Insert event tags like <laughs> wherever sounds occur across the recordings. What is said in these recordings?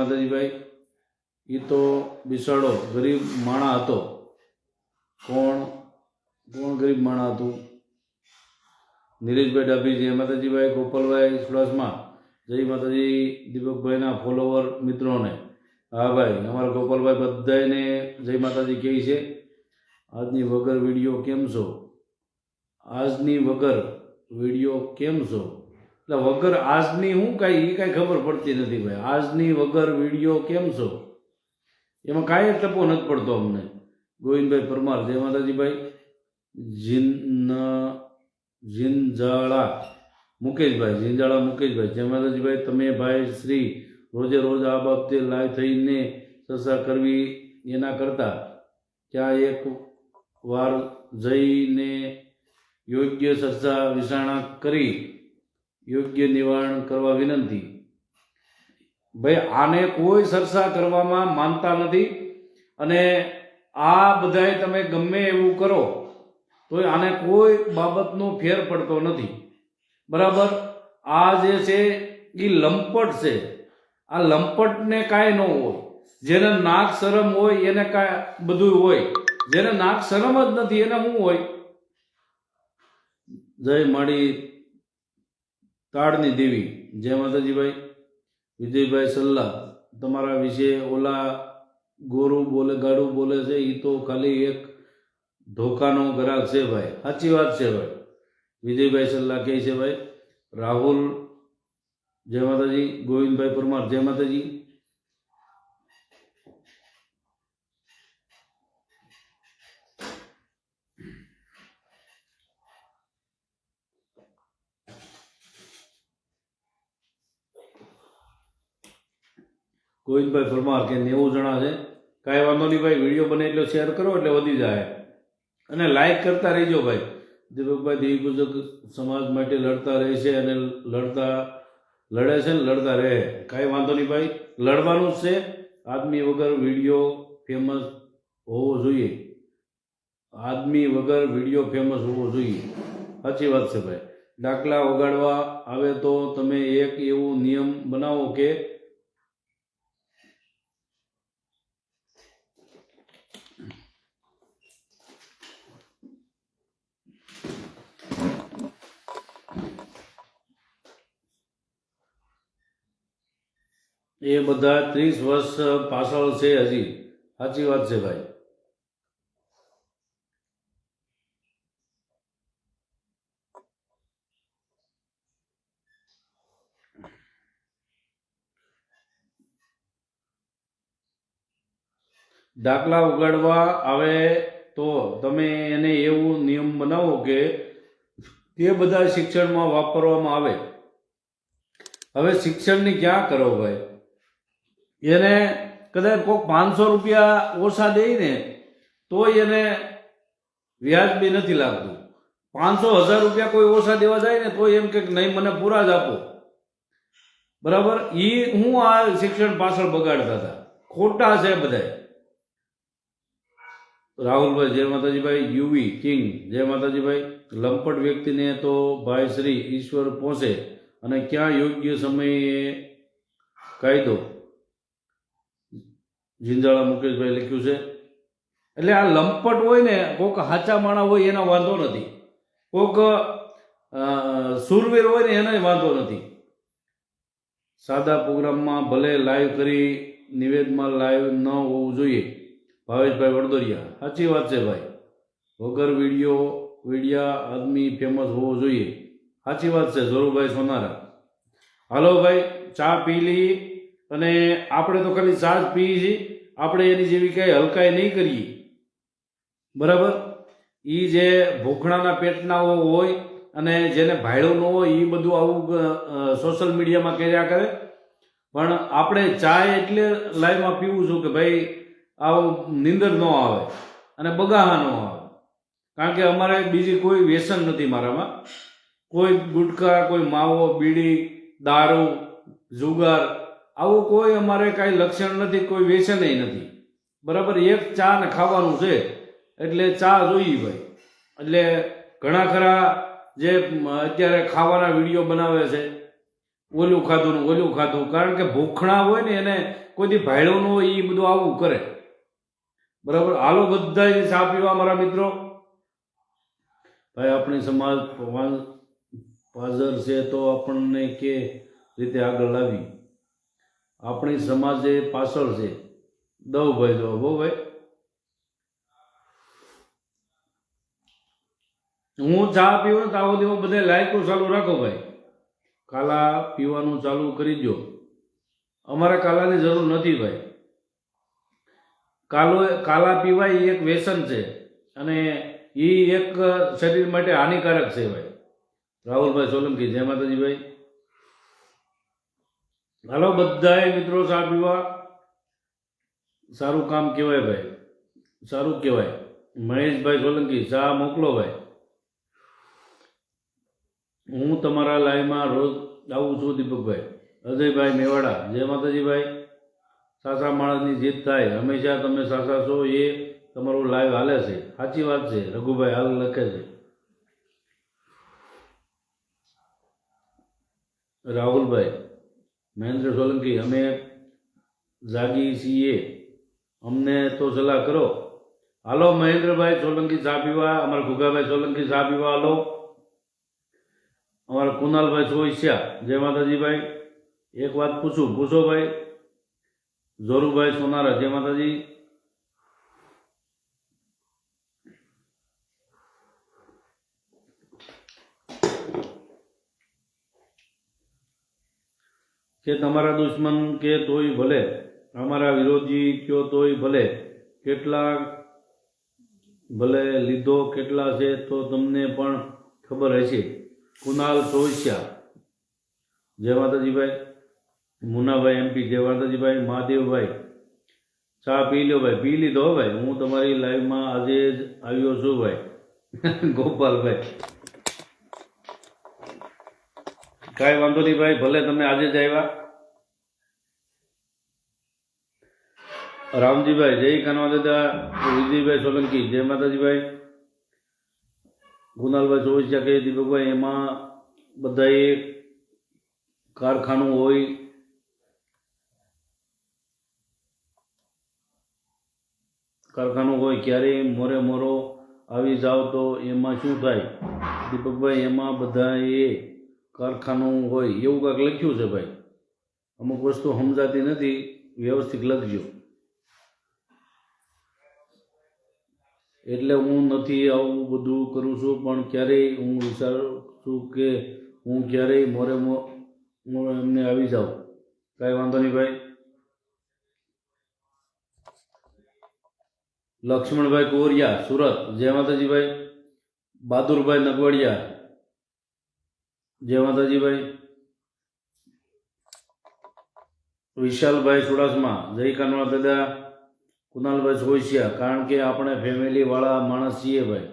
માતાજી ભાઈ એ તો બિસાડો ગરીબ માણા હતો. કોણ? કોણ ગરીબ માણા હતું? નીરજભાઈ ડાભીજી માતાજીભાઈ ગોપાલભાઈ સુડાસમા, જય માતાજી, દીપકભાઈના ફોલોવર મિત્રોને. હા ભાઈ, અમારા ગોપાલભાઈ બધાને જય માતાજી કહે છે. આજની વગર વીડિયો કેમ છો? આજની વગર વીડિયો કેમ છો? એટલે વગર આજની હું કાંઈ એ કાંઈ ખબર પડતી નથી ભાઈ. આજની વગર વીડિયો કેમ છો? એમાં કાંઈ ટપો નથી પડતો અમને. ગોવિંદભાઈ પરમાર, જય માતાજીભાઈ જીન જીંજાળા. મુકેશભાઈ જીંજાળા મુકેશભાઈ. જય માતાજીભાઈ તમે ભાઈ શ્રી રોજે રોજ આ બાબતે લાઈવ થઈને ચર્ચા કરવી એના કરતાં ત્યાં એક વાર જઈને યોગ્ય ચર્ચા વિચારણા કરી. યોગ્ય નિવારણ કરવા વિનંતી. ભાઈ આને કોઈ ચર્ચા કરવામાં માનતા નથી અને આ બધાય તમે ગમે એવું કરો તો આને કોઈ બાબતનો ફેર પડતો નથી. બરાબર? આ જે છે એ લંપટ છે. આ લંપટને કાંઈ ન હોય. જેને નાક શરમ હોય, એને કાંઈ બધું હોય. જેને નાક શરમ જ નથી, એને શું હોય? જય માડી. તાળની દેવી. જય માતાજીભાઈ. વિજયભાઈ સલ્લા. તમારા વિશે ઓલા ગોરું બોલે, ગાડું બોલે છે એ તો ખાલી એક ધોકાનો ગ્રાહક છે ભાઈ. સાચી વાત છે ભાઈ. વિજયભાઈ સલ્લા કહે છે ભાઈ, રાહુલ, જય માતાજી, ગોવિંદભાઈ પરમાર, જય માતાજી. ગોવિંદભાઈ પરમાર કે નેવું જણા છે. કાંઈ વાંધો નહીં ભાઈ, વીડિયો બને એટલો શેર કરો એટલે વધી જાય. અને લાઈક કરતા રહેજો ભાઈ. દીપકભાઈ દેવી પૂજક સમાજ માટે લડતા રહે છે અને લડતા, લડે છે ને લડતા રહે. કાંઈ વાંધો નહીં ભાઈ, લડવાનું જ છે. આદમી વગર વીડિયો ફેમસ હોવો જોઈએ. આદમી વગર વીડિયો ફેમસ હોવો જોઈએ. સાચી વાત છે ભાઈ. દાખલા વગાડવા આવે તો તમે એક એવું નિયમ બનાવો કે એ બધા ત્રીસ વર્ષ પાછળ છે હજી. સાચી વાત છે ભાઈ. દાખલા ઉગાડવા આવે તો તમે એને એવું નિયમ બનાવો કે તે બધા શિક્ષણમાં વાપરવામાં આવે. હવે શિક્ષણની ક્યાં કરો ભાઈ? એને કદાચ કોઈક પાંચસો રૂપિયા ઓછા દઈને તો એને વ્યાજબી નથી લાગતું. પાંચસો હજાર રૂપિયા કોઈ ઓછા દેવા જાય ને તો એમ કે નહીં, મને પૂરા જ આપો. બરાબર? એ હું આ શિક્ષણ પાછળ બગાડતા હતા. ખોટા છે બધા રાહુલભાઈ, જય માતાજીભાઈ, યુવી, કિંગ, જય માતાજીભાઈ. લંપટ વ્યક્તિને તો ભાઈ શ્રી ઈશ્વર પહોંચે અને ક્યાં યોગ્ય સમયે કાયદો જિંજાળા મુકેશભાઈ લખ્યું છે. એટલે આ લંપટ હોય ને કોઈક હાચા માણા હોય એનો વાંધો નથી. કોઈક સુરવીર હોય ને એનો વાંધો નથી. સાદા પ્રોગ્રામમાં ભલે લાઈવ કરી નિવેદમાં લાઈવ ન હોવું જોઈએ. ભાવેશભાઈ વડદોરિયા, સાચી વાત છે ભાઈ. વગર વીડિયો, વિડિયા આદમી ફેમસ હોવો જોઈએ. સાચી વાત છે ઝોરુભાઈ સોનારા. હાલો ભાઈ, ચા પી લઈએ અને આપણે તો ખાલી ચા પીએ છીએ. આપણે એની જેવી કાંઈ હલકાઈ નહીં કરીએ. બરાબર? એ જે ભૂખણાના પેટના હોય અને જેને ભાયડો ન હોય એ બધું આવું સોશિયલ મીડિયામાં કર્યા કરે. પણ આપણે ચા એટલે લાઈવમાં પીવું છું કે ભાઈ, આવું નીંદર ન આવે અને બગાહા ન આવે. કારણ કે અમારે બીજી કોઈ વ્યસન નથી મારામાં. કોઈ ગુટખા કોઈ માવો, બીડી, દારૂ, જુગાર આવું કોઈ અમારે કાંઈ લક્ષણ નથી, કોઈ વ્યસનય નથી. બરાબર, એક ચા ને ખાવાનું છે, એટલે ચા જોઈએ ભાઈ. એટલે ઘણા ખરા જે અત્યારે ખાવાના વીડિયો બનાવે છે, ઓલું ખાધું ને ઓલું ખાધું, કારણ કે ભૂખણા હોય ને એને કોઈથી ભાડ્યો ન હોય એ બધું આવું કરે. બરાબર, હાલો બધા ચા પીવા મારા મિત્રો. ભાઈ, આપણી સમાજ પાઝર છે તો આપણને કે રીતે આગળ લાવી? આપણી સમાજ એ પાછળ છે. દવ ભાઈ દો બહુ ભાઈ. હું ચા પીવું તાવો દેવો બધે લાયકો ચાલુ રાખો ભાઈ. કાલા પીવાનું ચાલુ કરી દો અમારે કાલાની જરૂર નથી ભાઈ. કાલો કાલા પીવાય એક વ્યસન છે અને એ એક શરીર માટે હાનિકારક છે ભાઈ. રાહુલભાઈ સોલંકી, જય માતાજી ભાઈ. હાલો બધાએ મિત્રો ચા પીવા સારું કામ કહેવાય ભાઈ. સારું કહેવાય. મહેશભાઈ સોલંકી શા મોકલો ભાઈ. હું તમારા લાઈવમાં રોજ આવું છું દીપકભાઈ. અજયભાઈ મેવાડા, જય માતાજીભાઈ સાસા માણસની જીત થાય. હંમેશા તમે સાસા છો, એ તમારું લાઈવ હાલે છે. સાચી વાત છે. રઘુભાઈ હાલ લખે છે. રાહુલભાઈ મહેન્દ્ર સોલંકી, અમે જાગી છીએ. અમને તો સલાહ કરો. હાલો, મહેન્દ્રભાઈ સોલંકી ચા પીવા, અમારા ગુગાભાઈ સોલંકી ચા પીવા, હાલો. અમારા કુનાલભાઈ સોઈસિયા જય માતાજીભાઈ. એક વાત પૂછું. પૂછો ભાઈ. જોરુભાઈ સોનારા, જય માતાજી. કે તમારા દુશ્મન કે તોય ભલે, અમારા વિરોધી કયો તોય ભલે, કેટલા ભલે લીધો, કેટલા છે તો તમને પણ ખબર હશે. કુનાલ સોઈસ્યા જય માતાજીભાઈ. મુનાભાઈ એમપી જય માતાજીભાઈ. મહાદેવભાઈ. ચા પી લો ભાઈ. પી લીધો ભાઈ. હું તમારી લાઈવમાં આજે જ આવ્યો છું ભાઈ. <laughs> ગોપાલભાઈ. કાંઈ વાંધો નહીં ભાઈ, ભલે તમે આજે જ આવ્યા. રામજીભાઈ, જય કાનવા દાદા, વિજયભાઈ સોલંકી, જય માતાજીભાઈ. ગુનાલભાઈ ચોવીસિયા કહે, દીપકભાઈ, એમાં બધાએ કારખાનું હોય. કારખાનું હોય, ક્યારેય મોરે મોરો આવી જાવ તો એમાં શું થાય? દીપકભાઈ, એમાં બધાએ કારખાનું હોય, એવું કાંઈક લખ્યું છે ભાઈ. અમુક વસ્તુ સમજાતી નથી, વ્યવસ્થિત લખજો. એટલે હું નથી આવું બધું કરું છું, પણ ક્યારેય હું વિચારું છું કે હું ક્યારેય મોરે મોરે એમને આવી જાઉં. કાંઈ વાંધો નહીં ભાઈ. લક્ષ્મણભાઈ કોરિયા, સુરત. જય માતાજીભાઈ બહાદુરભાઈ નગવડિયા. જય માતાજીભાઈ. વિશાલભાઈ ચુડાસમા જય કાનવા દાદા, કુનાલભાઈ સોઈસિયા કારણ કે આપણે ફેમિલીવાળા માણસ છીએ ભાઈ.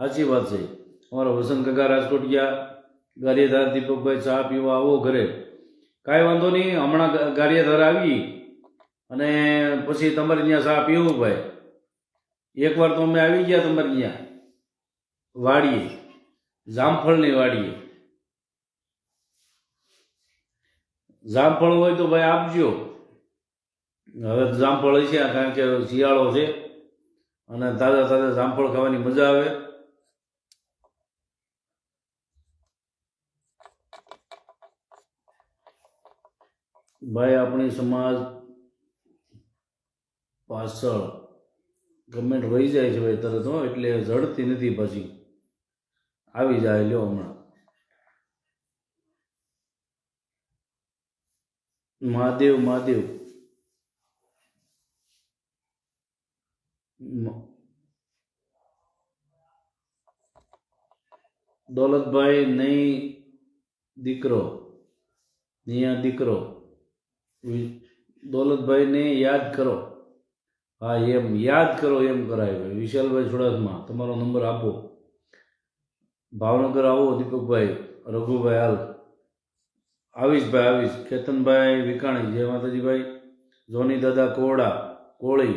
સાચી વાત છે. અમારા વસંત કાકા રાજકોટ ગયા, ગારિયાધાર દીપકભાઈ ચા પીવા આવો ઘરે. કાંઈ વાંધો નહીં, હમણાં ગારિયાધાર આવી અને પછી તમારે ત્યાં ચા પીવું ભાઈ. એકવાર તો અમે આવી ગયા તમારે ત્યાં. વાડીએ, જામફળની વાડીએ. જામફળ હોય તો ભાઈ આપજો. હવે જામફળ છે કારણ કે શિયાળો છે અને તાજા તાજા જામફળ ખાવાની મજા આવે. ભાઈ, આપણી સમાજ પાછળ ગમેન્ટ વહી જાય છે ભાઈ તરત, હો, એટલે ઝડતી નથી પછી. આવી જાય, લ્યો હમણાં. મહાદેવ મહાદેવ. દોલતભાઈ નહીં દીકરો નિયા દીકરો. દોલતભાઈને યાદ કરો. હા, એમ યાદ કરો, એમ કરાય ભાઈ. વિશાલભાઈ ચુડાસમા તમારો નંબર આપો. ભાવનગર આવો, દીપકભાઈ. રઘુભાઈ, હાલ. આવીશ ભાઈ આવીશ. કેતનભાઈ વિકાણી, જય માતાજીભાઈ. જોની દાદા કોરડા કોળી.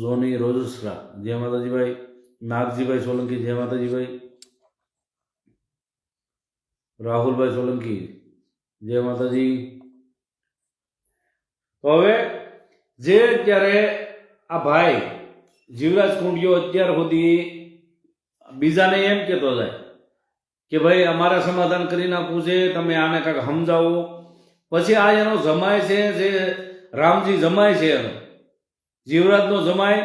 જોની રોજસરા, જય માતાજીભાઈ. નાગજીભાઈ સોલંકી, જય માતાજીભાઈ. રાહુલભાઈ સોલંકી, જય માતાજી. હવે જે અત્યારે આ ભાઈ જીવરાજ કુંડિયો અત્યાર સુધી બીજાને એમ કહેતો જાય કે ભાઈ, અમારે સમાધાન કરી નાખવું છે, તમે આને કાંઈક સમજાવો. પછી આ એનો જમાય છે, જે રામજી જમાય છે એનો. જીવરાજનો જમાય